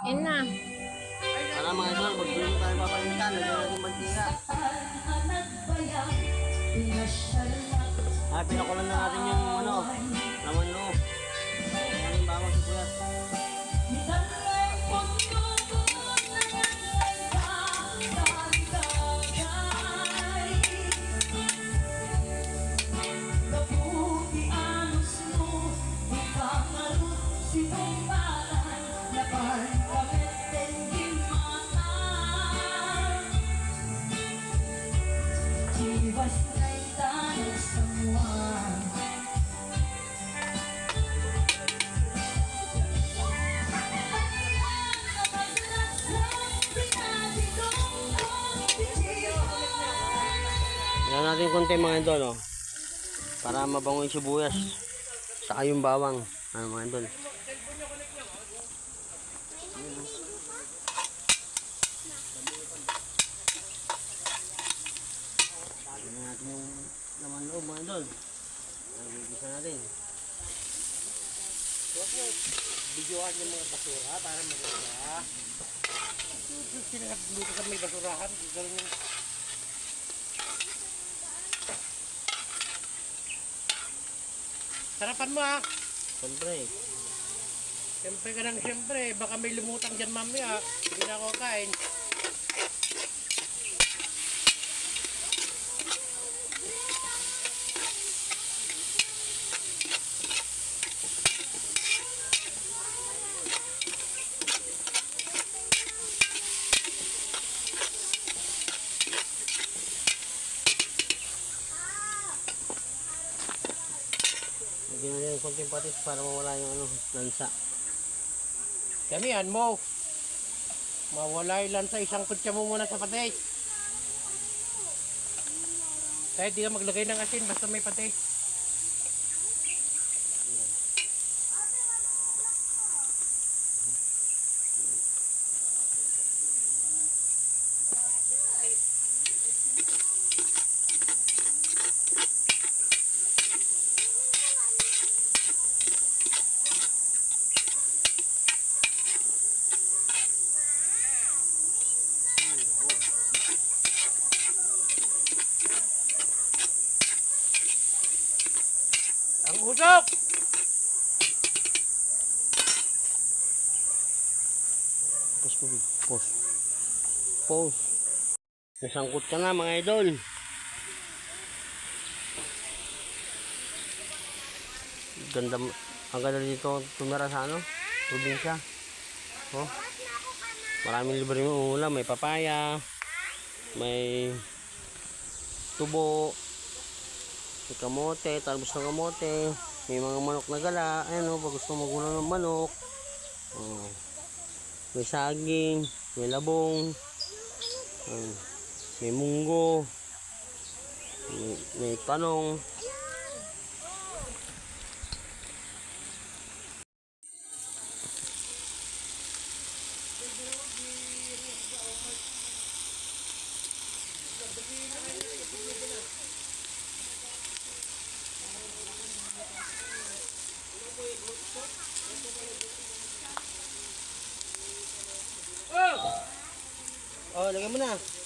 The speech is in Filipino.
Yan na. Para mga idol, magbili tayo papalitan. Lagyan natin mantika. Ah, pinakulan na natin yung ano, laman loob. Ayan yung bawang sibuyas. Jiwas Ayan natin konti mga idol, oh. Para mabango yung sibuyas. Saka yung bawang. Ano mga idol. Ayan natin yung laman idol. Ayan, Bigisa natin. Videoan yung mga basura para maganda. Sinagap dito sa may basurahan. Ganun yung Sarapan mo ah. Siyempre. Siyempre ka nang siyempre. Baka may lumutang dyan mamaya. Hindi na ako kain. Lagyan natin yung konting patis para mawala yung ano, lansa. Damihan mo. Mawala ilan sa isang kutsa mo muna sa patis. Kahit di ka maglagay ng asin, basta may patis. Ang usok! Pause mo. Pause. Pause. Nasangkot ka na mga idol. Ganda, mo- ang ganda dito tumira sa ano, probinsya. Oh. Maraming libre mo ulam, may papaya, may tubo, may kamote, talbos ng kamote, may mga manok na gala, ayan o, pag gusto magulang ng manok. Oh. May saging, may labong, ayun, may munggo, may, may tanong. Oh, lagyan mo na.